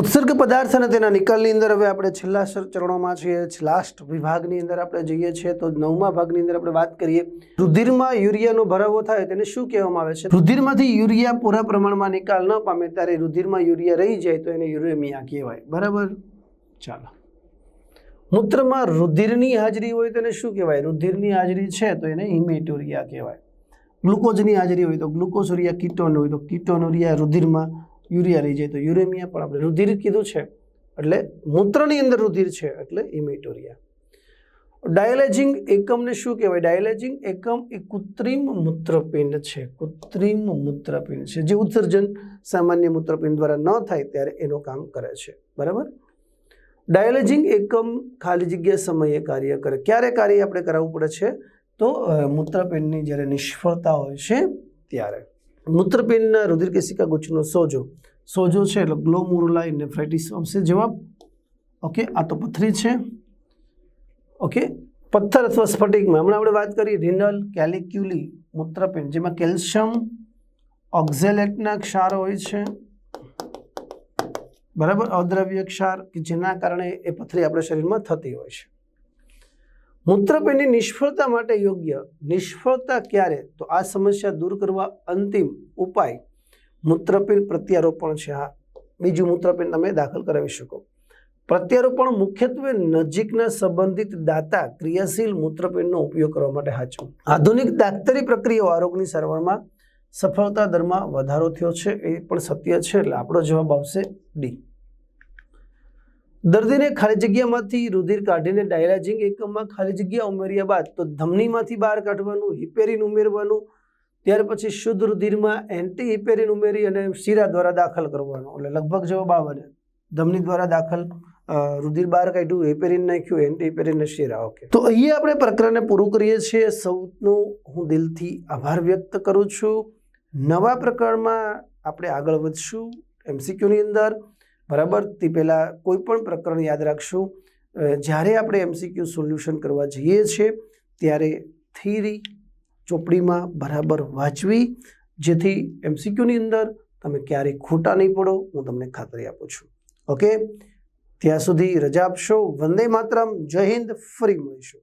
ઉત્સર્ગ પદાર્થ અને તેના નિકાલની અંદર હવે આપણે છેલ્લા ચરણોમાં છીએ. લાસ્ટ વિભાગની અંદર આપણે જઈએ છીએ. તો નવમા ભાગની અંદર આપણે વાત કરીએ. રુધિરમાં યુરિયાનો ભરાવો થાય તેને શું કહેવામાં આવે છે? રુધિરમાંથી યુરિયા પૂરા પ્રમાણમાં નિકાલ ન પામે ત્યારે રુધિરમાં યુરિયા રહી જાય તો એને યુરેમિયા કહેવાય. બરાબર? ચાલો. મૂત્રમાં રુધિરની હાજરી હોય તો એને શું કહેવાય? રુધિરની હાજરી છે તો એને હિમેટોરિયા કહેવાય. ગ્લુકોઝની હાજરી હોય તો ગ્લુકોઝુરિયા, કીટોન હોય તો કીટોનુરિયા રુધિરમાં યુરિયા રહી જાય તો યુરેમિયા પણ આપણે રુધિર કીધું છે. એટલે મૂત્રની અંદર રુધિર છે એટલે ઇમેટોરિયા. ડાયલેજિંગ એકમને શું કહેવાય? ડાયલેજિંગ એકમ એ કૃત્રિમ મૂત્રપિંડ છે. કૃત્રિમ મૂત્રપિંડ છે. જે ઉત્સર્જન સામાન્ય મૂત્રપિંડ દ્વારા ન થાય ત્યારે એનું કામ કરે છે. બરાબર? ડાયલેજિંગ એકમ ખાલી જગ્યા સમયે કાર્ય કરે. ક્યારે કાર્ય આપણે કરાવવું પડે છે? તો મૂત્રપિંડની જ્યારે નિષ્ફળતા હોય છે, ત્યારે. મૂત્રપિંડના રુધિર કેશિકા ગુચ્છનો સોજો. સોજો છે એટલે ગ્લોમુરુલા નેફ્રાઇટિસ આવશે જવાબ ઓકે, આ તો પથરી છે. ઓકે, પથ્થર અથવા સ્ફટિકમાં. હમણાં આપણે વાત કરી રિનલ કેલિક્યુલી મૂત્રપિંડ, જેમાં કેલ્શિયમ ઓક્ઝેલેટના ક્ષાર હોય છે. બરાબર? અદ્રવ્ય ક્ષાર કે જેના કારણે એ પથરી આપણા શરીરમાં થતી હોય છે. મૂત્રપિંડની નિષ્ફળતા માટે યોગ્ય નિષ્ફળતા ક્યારે? તો આ સમસ્યા દૂર કરવા અંતિમ ઉપાય મૂત્રપિંડ પ્રત્યારોપણ છે. હા, બીજું મૂત્રપિંડ તમે દાખલ કરાવી શકો. પ્રત્યારોપણ મુખ્યત્વે નજીકના સંબંધિત દાતા ક્રિયાશીલ મૂત્રપિંડનો ઉપયોગ કરવા માટે હાચવું આધુનિક દાક્તરી પ્રક્રિયાઓ આરોગ્યની સારવારમાં સફળતા દરમાં વધારો થયો છે. એ પણ સત્ય છે, એટલે આપણો જવાબ આવશે ડી. દર્દીને ખાલી જગ્યામાંથી રુધિર કાઢીને ડાયલાજિંગ એકમમાં ખાલી જગ્યા ઉમેર્યા બાદ તો ધમનીમાંથી બહાર કાઢવાનું, હિપેરિન ઉમેરવાનું, ત્યાર પછી શુદ્ધ રુધિરમાં એન્ટી હિપેરિન ઉમેરી અને શીરા દ્વારા દાખલ કરવાનો. એટલે લગભગ જવાબ આવે ધમની દ્વારા દાખલ રુધિર બહાર કાઢ્યું, હિપેરિન નાખ્યું એન્ટી હિપેરિન ને શીરા. ઓકે. તો અહીંયા આપણે પ્રકરણને પૂરું કરીએ છીએ. સૌનો હું દિલથી આભાર વ્યક્ત કરું છું. નવા પ્રકરણમાં આપણે આગળ વધશું. એમસીક્યુની અંદર બરાબર? તે પહેલાં કોઈ પણ પ્રકરણ યાદ રાખશું. જ્યારે આપણે એમસીક્યુ સોલ્યુશન કરવા જઈએ છીએ, ત્યારે થિયરી ચોપડીમાં બરાબર વાંચવી, જેથી એમસીક્યુની અંદર તમે ક્યારેય ખોટા નહીં પડો, હું તમને ખાતરી આપું છું. ઓકે? ત્યાં સુધી રજા આપશો. વંદે માતરમ. જય હિન્દ. ફરી મળીશું.